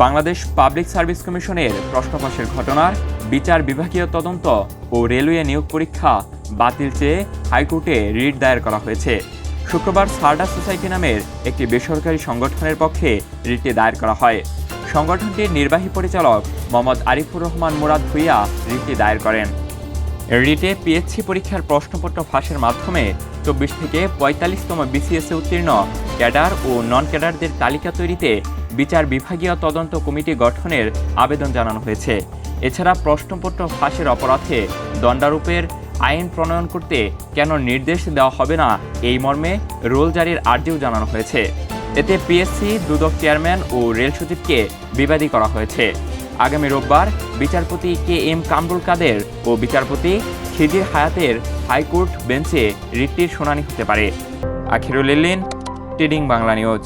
Bangladesh public service কমিশনের প্রশ্ন ফাঁসের ঘটনার বিচার বিভাগীয় তদন্ত ও রেলওয়ে নিয়োগ পরীক্ষা বাতিল চেয়ে হাইকোর্টে রিট দায়ের করা হয়েছে। শুক্রবার সারডা সোসাইটি নামের একটি বেসরকারি সংগঠনের পক্ষে রিটটি দায়ের করা হয়। সংগঠনটির নির্বাহী পরিচালক মোহাম্মদ আরিফুর রহমান মুরাদ ভুইয়া রিটটি দায়ের করেন। রিটে পিএসসি পরীক্ষার প্রশ্নপত্র ফাঁসের মাধ্যমে চব্বিশ থেকে পঁয়তাল্লিশতম বিসিএসে উত্তীর্ণ ক্যাডার ও নন ক্যাডারদের তালিকা তৈরিতে বিচার বিভাগীয় তদন্ত কমিটি গঠনের আবেদন জানানো হয়েছে। এছাড়া প্রশ্নপত্র ফাঁসের অপরাধে দণ্ডারূপের আইন প্রণয়ন করতে কেন নির্দেশ দেওয়া হবে না, এই মর্মে রোল জারির আর্জিও জানানো হয়েছে। এতে পিএসসি, দুদক চেয়ারম্যান ও রেল সচিবকে বিবাদী করা হয়েছে। আগামী রোববার বিচারপতি কে এম কামরুল কাদের ও বিচারপতি খিদির হায়াতের হাইকোর্ট বেঞ্চে রিটটির শুনানি হতে পারে। আখিরুল ইল্লিন টিডিং বাংলা নিউজ।